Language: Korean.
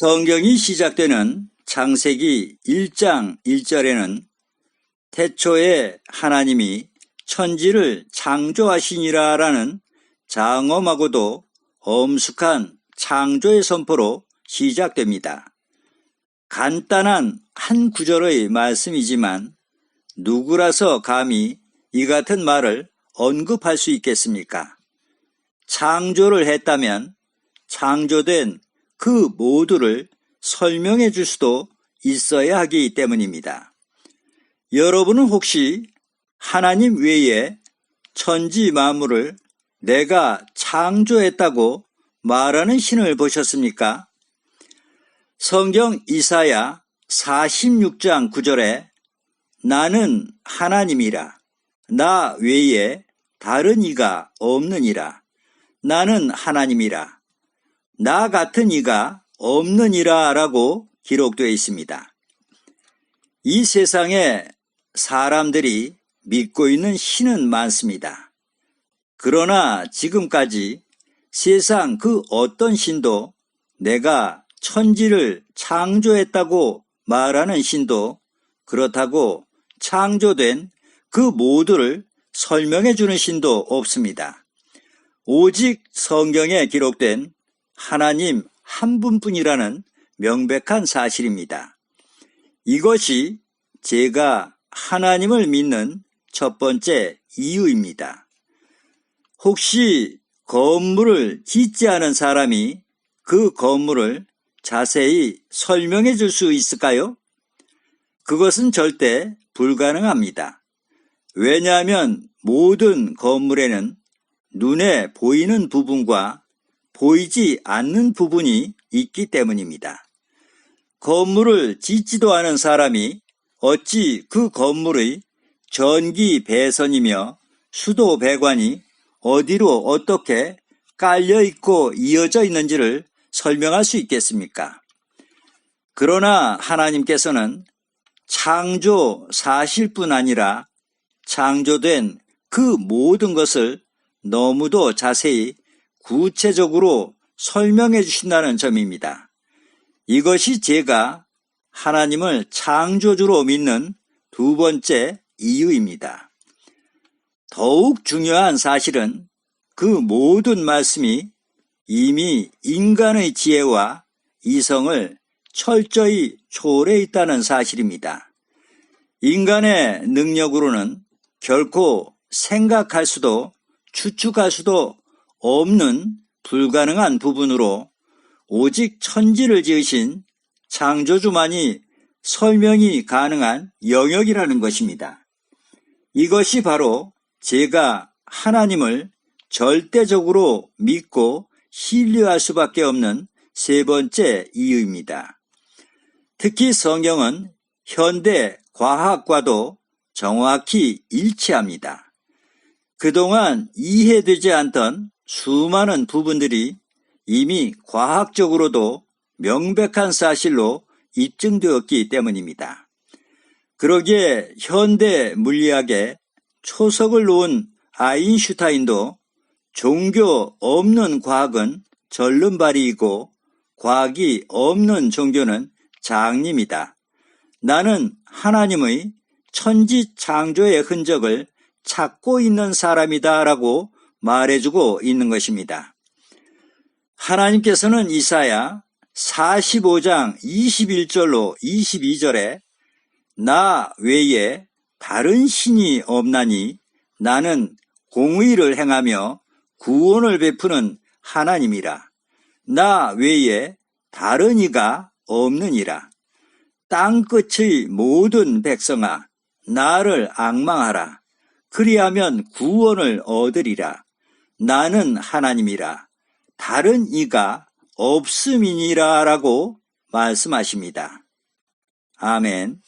성경이 시작되는 창세기 1장 1절에는 태초에 하나님이 천지를 창조하시니라 라는 장엄하고도 엄숙한 창조의 선포로 시작됩니다. 간단한 한 구절의 말씀이지만 누구라서 감히 이 같은 말을 언급할 수 있겠습니까? 창조를 했다면 창조된 그 모두를 설명해 줄 수도 있어야 하기 때문입니다. 여러분은 혹시 하나님 외에 천지 만물을 내가 창조했다고 말하는 신을 보셨습니까? 성경 이사야 46장 9절에 나는 하나님이라 나 외에 다른 이가 없느니라 나는 하나님이라 나 같은 이가 없느니라 라고 기록되어 있습니다. 이 세상에 사람들이 믿고 있는 신은 많습니다. 그러나 지금까지 세상 그 어떤 신도 내가 천지를 창조했다고 말하는 신도 그렇다고 창조된 그 모두를 설명해 주는 신도 없습니다. 오직 성경에 기록된 하나님 한 분뿐이라는 명백한 사실입니다. 이것이 제가 하나님을 믿는 첫 번째 이유입니다. 혹시 건물을 짓지 않은 사람이 그 건물을 자세히 설명해 줄 수 있을까요? 그것은 절대 불가능합니다. 왜냐하면 모든 건물에는 눈에 보이는 부분과 보이지 않는 부분이 있기 때문입니다. 건물을 짓지도 않은 사람이 어찌 그 건물의 전기 배선이며 수도 배관이 어디로 어떻게 깔려 있고 이어져 있는지를 설명할 수 있겠습니까? 그러나 하나님께서는 창조 사실뿐 아니라 창조된 그 모든 것을 너무도 자세히 구체적으로 설명해 주신다는 점입니다. 이것이 제가 하나님을 창조주로 믿는 두 번째 이유입니다. 더욱 중요한 사실은 그 모든 말씀이 이미 인간의 지혜와 이성을 철저히 초월해 있다는 사실입니다. 인간의 능력으로는 결코 생각할 수도 추측할 수도 없는 불가능한 부분으로 오직 천지를 지으신 창조주만이 설명이 가능한 영역이라는 것입니다. 이것이 바로 제가 하나님을 절대적으로 믿고 신뢰할 수밖에 없는 세 번째 이유입니다. 특히 성경은 현대 과학과도 정확히 일치합니다. 그동안 이해되지 않던 수많은 부분들이 이미 과학적으로도 명백한 사실로 입증되었기 때문입니다. 그러기에 현대 물리학에 초석을 놓은 아인슈타인도 종교 없는 과학은 절름발이이고 과학이 없는 종교는 장님이다. 나는 하나님의 천지 창조의 흔적을 찾고 있는 사람이다 라고 말해주고 있는 것입니다. 하나님께서는 이사야 45장 21절로 22절에 나 외에 다른 신이 없나니 나는 공의를 행하며 구원을 베푸는 하나님이라. 나 외에 다른 이가 없느니라. 땅 끝의 모든 백성아, 나를 악망하라. 그리하면 구원을 얻으리라. 나는 하나님이라. 다른 이가 없음이니라 라고 말씀하십니다. 아멘.